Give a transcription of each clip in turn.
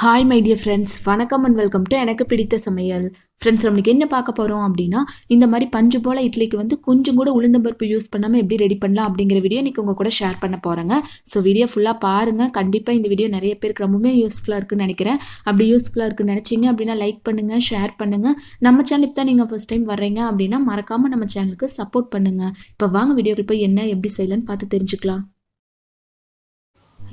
Hi my dear friends வணக்கம் and welcome to எனக்கு பிடித்த சமையல். ஃப்ரெண்ட்ஸ் நம்மளுக்கு என்ன பார்க்க போகிறோம் அப்படின்னா இந்த மாதிரி பஞ்சு போல் இட்லிக்கு வந்து கொஞ்சம் கூட உளுந்தம்பருப்பு யூஸ் பண்ணாமல் எப்படி ரெடி பண்ணலாம் அப்படிங்கிற வீடியோ இன்றைக்கி உங்கள் கூட ஷேர் பண்ண போகிறேங்க ஸோ வீடியோ ஃபுல்லாக பாருங்கள் கண்டிப்பாக இந்த வீடியோ நிறைய பேருக்கு ரொம்பவே யூஸ்ஃபுல்லாக இருக்குன்னு நினைக்கிறேன். அப்படி யூஸ்ஃபுல்லாக இருக்குன்னு நினச்சிங்க அப்படின்னா லைக் பண்ணுங்கள் ஷேர் பண்ணுங்கள் நம்ம சேனலுக்கு தான் நீங்கள் ஃபஸ்ட் டைம் வர்றீங்க அப்படின்னா மறக்காமல் நம்ம சேனலுக்கு சப்போர்ட் பண்ணுங்கள் இப்போ வாங்க வீடியோக்கு போய் என்ன எப்படி செய்யலான்னு பார்த்து தெரிஞ்சுக்கலாம்.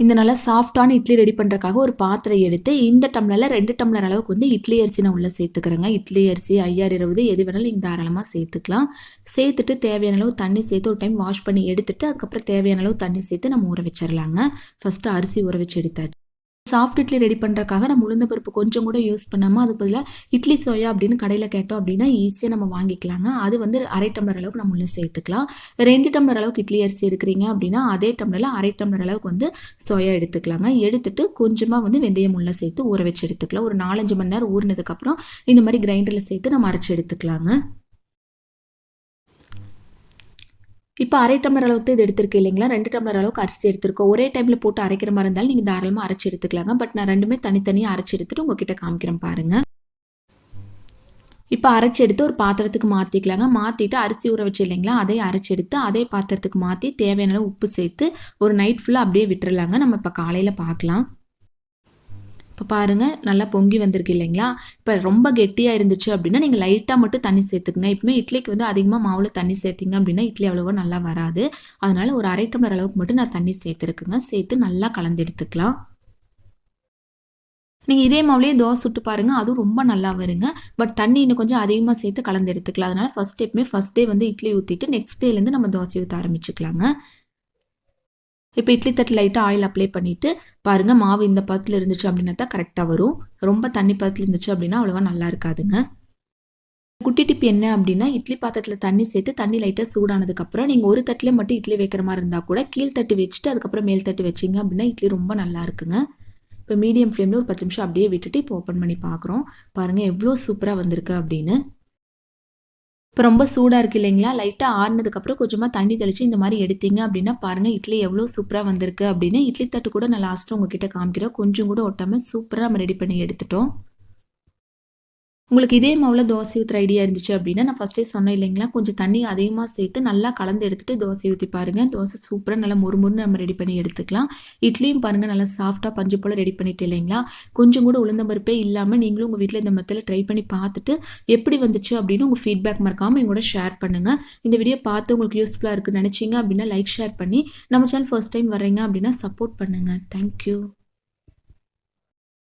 இந்த நல்லா சாஃப்டான இட்லி ரெடி பண்ணுறக்காக ஒரு பாத்திரம் எடுத்து இந்த டம்ளரில் ரெண்டு டம்ளர் அளவுக்கு வந்து இட்லி அரிசி நான் உள்ளே சேர்த்துக்கிறேங்க. இட்லி அரிசி ஐயாறு இருபது எது வேணாலும் நீங்கள் தாராளமாக சேர்த்துக்கலாம். சேர்த்துட்டு தேவையான அளவு தண்ணி சேர்த்து ஒரு டைம் வாஷ் பண்ணி எடுத்துட்டு அதுக்கப்புறம் தேவையான அளவு தண்ணி சேர்த்து நம்ம ஊற வச்சிடலாங்க ஃபஸ்ட்டு அரிசி ஊற வச்சு எடுத்தாச்சு. சாஃப்ட் இட்லி ரெடி பண்ணுறக்காக நம்ம உளுந்த பருப்பு கொஞ்சம் கூட யூஸ் பண்ணாமல் அது பதிலாக இட்லி சோயா அப்படின்னு கடையில் கேட்டோம் அப்படின்னா ஈஸியாக நம்ம வாங்கிக்கலாங்க. அது வந்து அரை டம்ளர் அளவுக்கு நம்ம உள்ளே சேர்த்துக்கலாம். ரெண்டு டம்ளர் அளவுக்கு இட்லி அரிசி எடுக்கிறீங்க அப்படின்னா அதே டம்ளரில் அரை டம்ளர் அளவுக்கு வந்து சோயா எடுத்துக்கலாங்க. எடுத்துட்டு கொஞ்சமாக வந்து வெந்தயம் உள்ளே சேர்த்து ஊற வச்சு எடுத்துக்கலாம். ஒரு நாலஞ்சு மணி நேரம் ஊறினதுக்கப்புறம் இந்த மாதிரி கிரைண்டரில் சேர்த்து நம்ம அரைச்சி எடுத்துக்கலாங்க. இப்போ அரை டம்ளர் அளவுக்கு இது எடுத்திருக்கு இல்லைங்களா? ரெண்டு டம்ளர் அளவுக்கு அரிசி எடுத்திருக்கோம். ஒரே டைமில் போட்டு அரைக்கிற மாதிரி இருந்தாலும் நீங்கள் தாராளமாக அரைச்சி எடுத்துக்கலாங்க. பட் நான் ரெண்டுமே தனித்தனியாக அரைச்சி எடுத்துட்டு உங்ககிட்ட காமிக்கிறேன் பாருங்கள் இப்போ அரைச்சி எடுத்து ஒரு பாத்திரத்துக்கு மாற்றிக்கலாங்க மாற்றிட்டு அரிசி ஊற வச்சு இல்லைங்களா? அதை அரைச்சி எடுத்து அதே பாத்திரத்துக்கு மாற்றி தேவையான உப்பு சேர்த்து ஒரு நைட் ஃபுல்லாக அப்படியே விட்டுறலாங்க. நம்ம இப்போ காலையில் பார்க்கலாம். இப்போ பாருங்கள் நல்லா பொங்கி வந்திருக்கு இல்லைங்களா? இப்போ ரொம்ப கெட்டியாக இருந்துச்சு அப்படின்னா நீங்கள் லைட்டாக மட்டும் தண்ணி சேர்த்துக்குங்க. இப்போமே இட்லிக்கு வந்து அதிகமாக மாவில் தண்ணி சேர்த்திங்க அப்படின்னா இட்லி அவ்வளோவா நல்லா வராது. அதனால் ஒரு அரை டம்ளர் அளவுக்கு மட்டும் நான் தண்ணி சேர்த்துருக்குங்க. சேர்த்து நல்லா கலந்து எடுத்துக்கலாம். நீங்கள் இதே மாவுலேயே தோசை சுட்டு பாருங்கள் அதுவும் ரொம்ப நல்லா வருங்க. பட் தண்ணி இன்னும் கொஞ்சம் அதிகமாக சேர்த்து கலந்து எடுத்துக்கலாம். அதனால் ஃபஸ்ட் எப்பவுமே ஃபஸ்ட் டே வந்து இட்லி ஊற்றிட்டு நெக்ஸ்ட் டேலேருந்து நம்ம தோசை ஊற்ற ஆரம்பிச்சுக்கலாங்க. இப்போ இட்லி தட்டு லைட்டாக ஆயில் அப்ளை பண்ணிவிட்டு பாருங்கள் மாவு இந்த பதத்தில் இருந்துச்சு அப்படின்னா தான் கரெக்டாக வரும். ரொம்ப தண்ணி பதத்தில் இருந்துச்சு அப்படின்னா அவ்வளோவா நல்லா இருக்காதுங்க. குட்டி டிப் என்ன அப்படின்னா இட்லி பாத்திரத்தில் தண்ணி சேர்த்து தண்ணி லைட்டாக சூடானதுக்கப்புறம் நீங்கள் ஒரு தட்டில் மட்டும் இட்லி வைக்கிற மாதிரி இருந்தால் கூட கீழ் தட்டு வச்சுட்டு அதுக்கப்புறம் மேல் தட்டு வச்சிங்க அப்படின்னா இட்லி ரொம்ப நல்லா இருக்குங்க. இப்போ மீடியம் ஃப்ளேமில் ஒரு பத்து நிமிஷம் அப்படியே விட்டுட்டு இப்போ ஓப்பன் பண்ணி பார்க்குறோம். பாருங்கள் எவ்வளோ சூப்பராக வந்திருக்கு அப்படின்னு. இப்போ ரொம்ப சூடாக இருக்குது இல்லைங்களா? லைட்டாக ஆறுனதுக்கப்புறம் கொஞ்சமாக தண்ணி தெளித்து இந்த மாதிரி எடுத்தீங்க அப்படின்னா பாருங்கள் இட்லி எவ்வளோ சூப்பராக வந்திருக்கு அப்படின்னு. இட்லி தட்டு கூட நான் லாஸ்ட்டு உங்ககிட்ட காமிக்கிறேன். கொஞ்சம் கூட ஒட்டாமல் சூப்பராக நம்ம ரெடி பண்ணி எடுத்துட்டோம். உங்களுக்கு இதே மாவில் தோசை ஊற்றுற ஐடியா இருந்துச்சு அப்படின்னா நான் ஃபஸ்ட்டே சொன்னேன் இல்லைங்களா? கொஞ்சம் தண்ணி அதிகமாக சேர்த்து நல்லா கலந்து எடுத்துகிட்டு தோசை ஊற்றி பாருங்கள் தோசை சூப்பராக நல்லா முறுமுறுன்னு நம்ம ரெடி பண்ணி எடுத்துக்கலாம். இட்லியும் பாருங்கள் நல்லா சாஃப்டாக பஞ்சு போல் ரெடி பண்ணிட்டு இல்லைங்களா? கொஞ்சம் கூட உளுந்த பருப்பே இல்லாமல் நீங்களும் உங்கள் வீட்டில் இந்த மெத்தில் ட்ரை பண்ணி பார்த்துட்டு எப்படி வந்துச்சு அப்படின்னு உங்கள் ஃபீட்பேக் மறக்காமல் எங்கூட ஷேர் பண்ணுங்கள் இந்த வீடியோ பார்த்து உங்களுக்கு யூஸ்ஃபுல்லாக இருக்குன்னு நினச்சிங்க அப்படின்னா லைக் ஷேர் பண்ணி நம்ம சேனல் ஃபர்ஸ்ட் டைம் வரீங்க அப்படின்னா சப்போர்ட் பண்ணுங்கள் தேங்க்யூ